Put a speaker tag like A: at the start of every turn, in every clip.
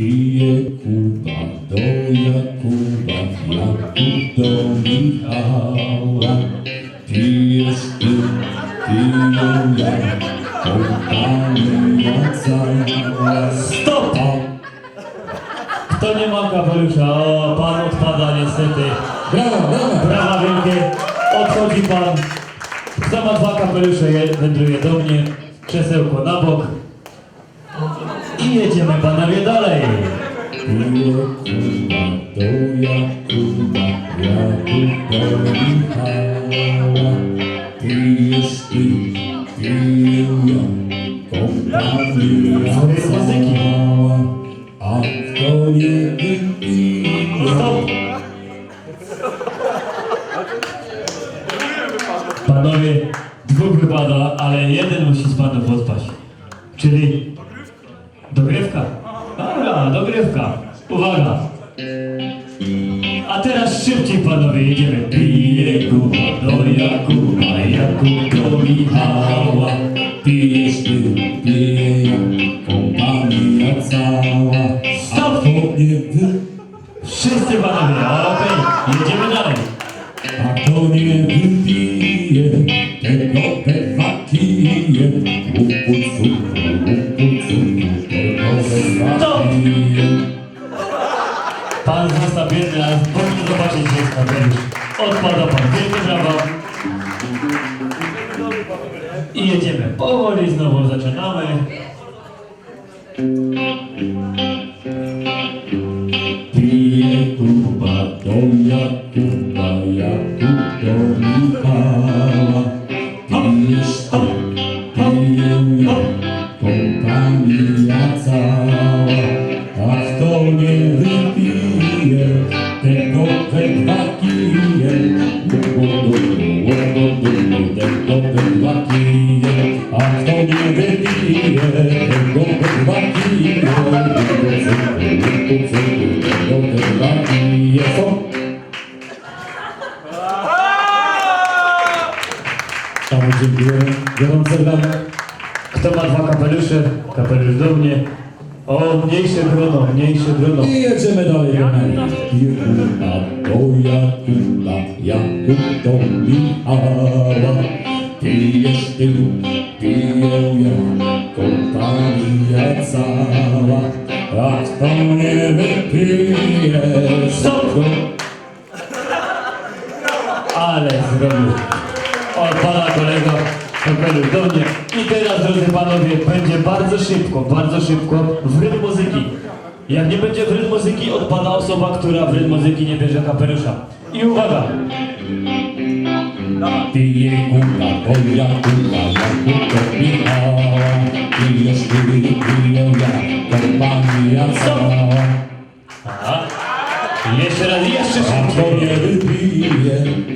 A: Pije Kuba do Jakuba, Jakub do Michała. Pijesz ty, piję ja, kompania cała.
B: Stop! Kto nie ma kapelusza? O, pan odpada niestety.
A: Brawo, brawo!
B: Brawa wielkie. Odchodzi pan. Kto ma dwa kapelusze, je- wędruje do mnie. Krzesełko na bok. I jedziemy panowie dalej.
A: Pije Kuba do Jakuba, Jakub do Michała. Pijesz ty, piję ja, kompania
B: Co jest muzyki?
A: cała. A kto nie wypije,
B: Stop! Panowie, dwóch wypada, ale jeden musi z panów odpaść. Czyli. Dobra, dogrywka. Uwaga. A teraz szybciej panowie jedziemy. Pije Kuba do Jakuba, Jakub do Michała.
A: pijesz ty, piję ja, kompania cała.
B: Stop!
A: nie wypije,
B: Wszyscy panowie, okej, jedziemy dalej.
A: A kto nie wypije, tego
B: Odpada pan, wielkie brawa. I jedziemy. Powoli znowu zaczynamy.
A: Pije Kuba do do Michała. Kije. Co? Panu dziękuję. Gorące brawa.
B: Kto ma dwa kapelusze? Kapelusz do mnie. O, mniejsze grono, mniejsze grono.
A: I jedziemy dalej. Jakuba do Jakuba, Jakub do Michała. Pijesz ty, piję ja, kompania cała. A kto nie wypije,
B: Stop! Ale zrobił. Od pana kolego kapelusz do mnie. I teraz, drodzy panowie, będzie bardzo szybko, bardzo szybko w rytm muzyki. Jak nie będzie w rytm muzyki, odpada osoba, która w rytm muzyki nie bierze kapelusza. I uwaga!
A: Ty, piję ja, cała.
B: Aha. Jeszcze raz, jeszcze szybciej.
A: nie wypije,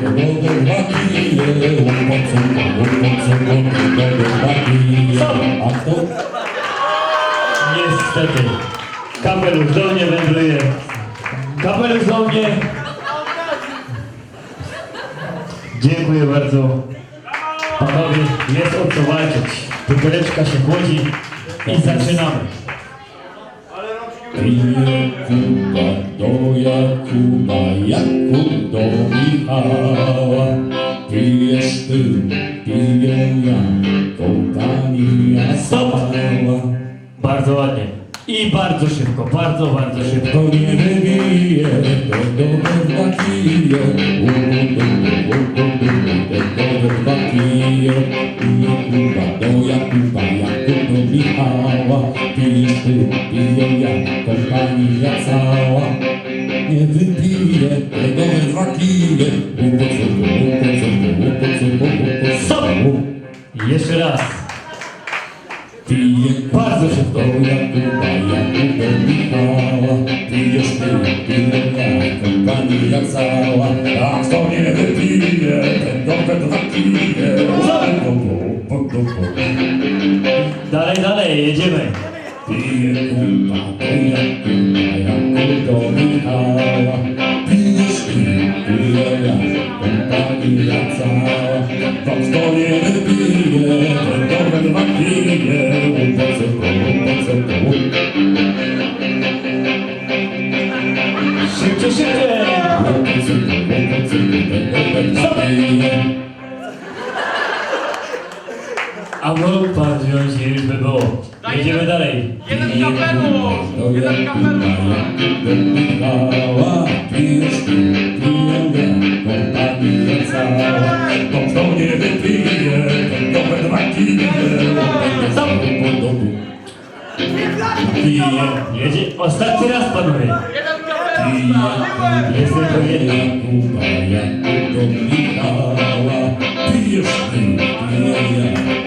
A: tego do dwa kije. Łopocą, łopocą, tego do dwa kije. A kto
B: Niestety. Kapelusz do mnie wędruje. Kapelusz do mnie. Dziękuję bardzo. Panowie, jest o co walczyć. Buteleczka się chłodzi i zaczynamy.
A: Pije Kuba do Jakuba, Jakub do Michała. Pijesz ty, piję ja, kompania
B: Stop!
A: cała.
B: Bardzo ładnie. I bardzo szybko, bardzo, bardzo szybko.
A: Nie wybije, tego we dwa kije. Łupu, łupu, tego we dwa kije. Pije Kuba do Jakuba, Michała. Pijesz ty, piję ja, kompania cała. Nie wypije, tego we dwa kije. Cupu, łupu,
B: Stop!
A: cupu.
B: Jeszcze raz.
A: Pije
B: Bardzo szybko.
A: do Jakuba, Jakub do Michała. Pijesz ty, piję ja, kompania cała. A kto nie wypije, tego we dwa kije. Łupu, łupu, łupu.
B: Dalej, dalej, jedziemy.
A: Pije Kuba do Jakuba, Jakub do Michała. Pijesz ty, piję ja, kompania cała. To kto nie wypije, tego we dwa cupu, łupu, cupu, łupu.
B: Szybciej, szybciej! A mógł pan wziąć i już by było. Jedziemy dalej.
C: Jeden!
A: To
C: Jeden
A: jak kompania cała To kto nie wypije, to to we dwa kije
B: Pije. Jedzie. Ostatni raz panowie.
C: Jeden!
B: Jest tylko jedna.
A: Jakuba, Jakub do Michała Pijesz ty, piję ja,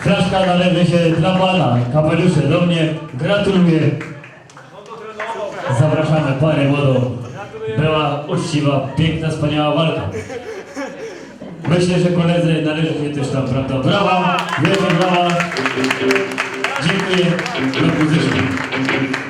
B: Flaszka należy się dla pana. Kapelusze do mnie. Gratuluję. Zapraszamy parę młodą. Była uczciwa, piękna, wspaniała walka. Myślę, że koledzy należy się też tam, prawda? Brawa, wielkie brawa. Dziękuję. Do pozycji.